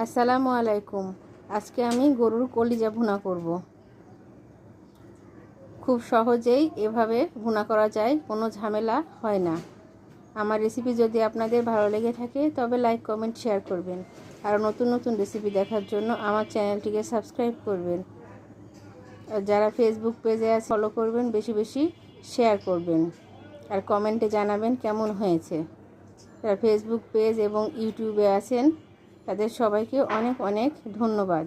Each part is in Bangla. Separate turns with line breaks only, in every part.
আসসালামু আলাইকুম। আজকে আমি গরুর কলিজা ভুনা করব। খুব সহজেই এভাবে ভুনা করা যায়, কোনো ঝামেলা হয় না। আমার রেসিপি যদি আপনাদের ভালো লেগে থাকে, তবে লাইক কমেন্ট শেয়ার করবেন। আর নতুন নতুন রেসিপি দেখার জন্য আমার চ্যানেলটিকে সাবস্ক্রাইব করবেন। আর যারা ফেসবুক পেজে আছে ফলো করবেন, বেশি বেশি শেয়ার করবেন। আর কমেন্টে জানাবেন কেমন হয়েছে। যারা ফেসবুক পেজ এবং ইউটিউবে আছেন তাদের সবাইকে অনেক অনেক ধন্যবাদ।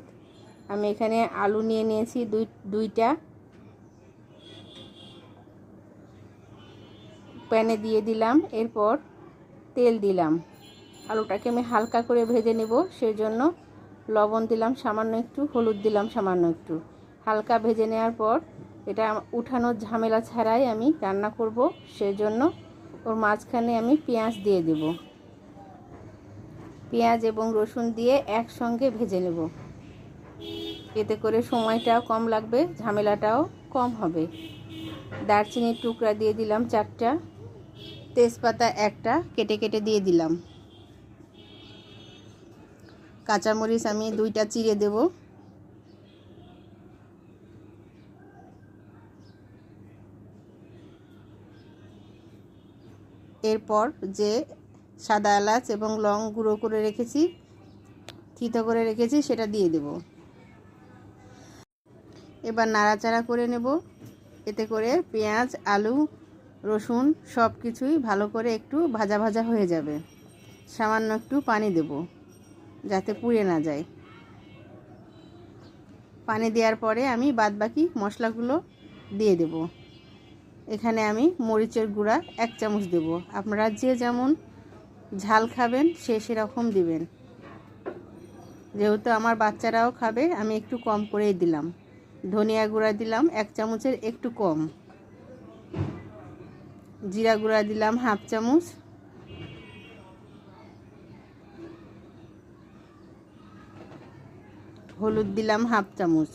আমি এখানে আলু নিয়ে নিয়েছি দুই, দুইটা। প্যানে দিয়ে দিলাম, এরপর তেল দিলাম। আলুটাকে আমি হালকা করে ভেজে নেব সেই জন্য লবণ দিলাম সামান্য একটু, হলুদ দিলাম সামান্য একটু। হালকা ভেজে নেওয়ার পর এটা উঠানোর ঝামেলা ছাড়াই আমি রান্না করব, সেজন্য ওর মাঝখানে আমি পেঁয়াজ দিয়ে দেবো। পেঁয়াজ এবং রসুন দিয়ে একসঙ্গে ভেজে নেব। এতে করে সময়টাও কম লাগবে, ঝামেলাটাও কম হবে। দারচিনির টুকরা দিয়ে দিলাম চারটা, তেজপাতা একটা কেটে কেটে দিয়ে দিলাম। কাঁচামরিচ আমি দুইটা চিড়ে দেব। এরপর যে সাদা এলাচ এবং লং গুঁড়ো করে রেখেছি থিতো করে রেখেছি, সেটা দিয়ে দেব। এবার নাড়াচাড়া করে নেব। এতে করে পেঁয়াজ, আলু, রসুন সব কিছুই ভালো করে একটু ভাজা ভাজা হয়ে যাবে। সামান্য একটু পানি দেব, যাতে পুড়ে না যায়। পানি দেওয়ার পরে আমি বাদবাকি মশলাগুলো দিয়ে দেব। এখানে আমি মরিচের গুঁড়া এক চামচ দেব। আপনারা যে যেমন ঝাল খাবেন, সে সেরকম দিবেন। যেহেতু আমার বাচ্চারাও খাবে, আমি একটু কম করেই দিলাম। ধনিয়া গুঁড়া দিলাম, এক চামচের একটু কম। জিরা গুঁড়া দিলাম, হাফ চামচ। হলুদ দিলাম, হাফ চামচ।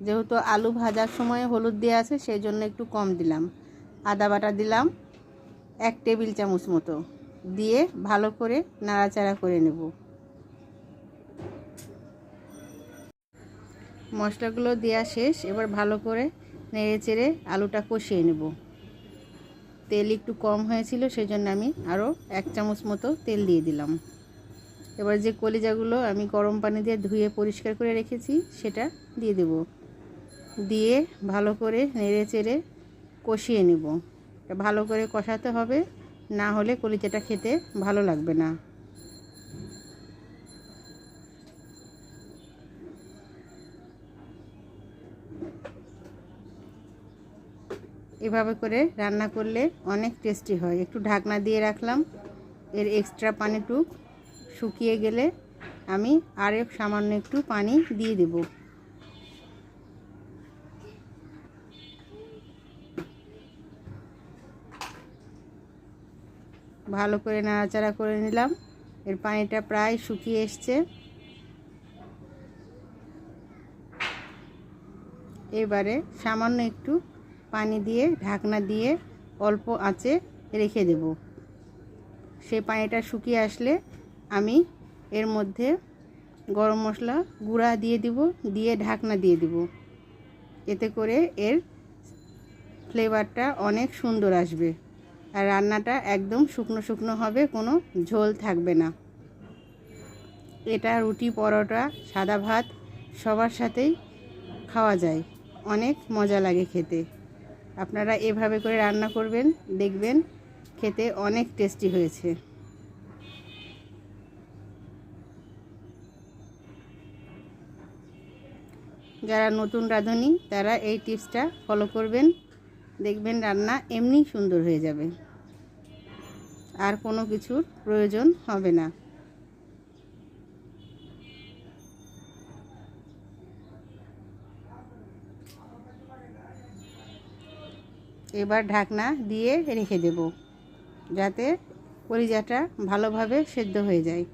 যেহেতু আলু ভাজার সময় হলুদ দেওয়া আছে, সেই জন্য একটু কম দিলাম। আদা বাটা দিলাম, এক টেবিল চামচ মতো। দিয়ে ভালো করে নাড়াচাড়া করে নেব। মশলাগুলো দেওয়া শেষ, এবার ভালো করে নেড়ে চেড়ে আলুটা কষিয়ে নেব। তেল একটু কম হয়েছিল সেই জন্য আমি আরও এক চামচ মতো তেল দিয়ে দিলাম। এবার যে কলিজাগুলো আমি গরম পানি দিয়ে ধুয়ে পরিষ্কার করে রেখেছি, সেটা দিয়ে দেব। দিয়ে ভালো করে নেড়ে চেড়ে কষিয়ে নেব। ভালো করে কষাতে হবে। না হলে কলিজাটা খেতে ভালো লাগবে না। এভাবে করে রান্না করলে অনেক টেস্টি হয়। একটু ঢাকনা দিয়ে রাখলাম। এর এক্সট্রা পানিটুক শুকিয়ে গেলে আমি আরেক সামান্য একটু পানি দিয়ে দেবো। ভালো করে নাড়াচাড়া করে নিলাম। এর পানিটা প্রায় শুকিয়ে এসছে। এবারে সামান্য একটু পানি দিয়ে, ঢাকনা দিয়ে অল্প আঁচে রেখে দেব। সেই পানিটা শুকিয়ে আসলে আমি এর মধ্যে গরম মশলা গুঁড়া দিয়ে দিব, দিয়ে ঢাকনা দিয়ে দিব। এতে করে এর ফ্লেভারটা অনেক সুন্দর আসবে। আর রান্নাটা একদম শুকনো শুকনো হবে, কোনো ঝোল থাকবে না। এটা রুটি, পরোটা, সাদা ভাত সবার সাথেই খাওয়া যায়। অনেক মজা লাগে খেতে। আপনারা এভাবে করে রান্না করবেন, দেখবেন খেতে অনেক টেস্টি হয়েছে। যারা নতুন রাঁধুনি, তারা এই টিপসটা ফলো করবেন। দেখবেন রান্না এমনি সুন্দর হয়ে যাবে। আর কোনো কিছুর প্রয়োজন হবে না। এবার ঢাকনা দিয়ে রেখে দেব, যাতে পরিজাটা ভালোভাবে সেদ্ধ হয়ে যায়।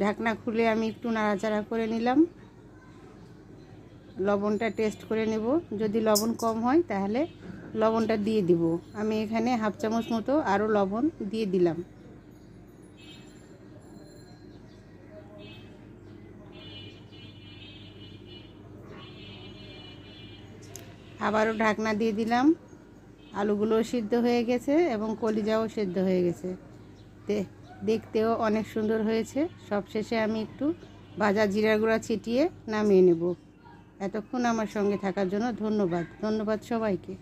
ঢাকনা খুলে আমি একটু নাড়াচাড়া করে নিলাম। লবণটা টেস্ট করে নেব। যদি লবণ কম হয় তাহলে লবণটা দিয়ে দিব। আমি এখানে হাফ চামচ মতো আরও লবণ দিয়ে দিলাম। আবারও ঢাকনা দিয়ে দিলাম। আলুগুলোও সিদ্ধ হয়ে গেছে এবং কলিজাও সিদ্ধ হয়ে গেছে। দে- দেখতেও অনেক সুন্দর হয়েছে। সবশেষে আমি একটু ভাজা জিরা গুঁড়া ছিটিয়ে নামিয়ে নেব। এতক্ষণ আমার সঙ্গে থাকার জন্য ধন্যবাদ। ধন্যবাদ সবাইকে।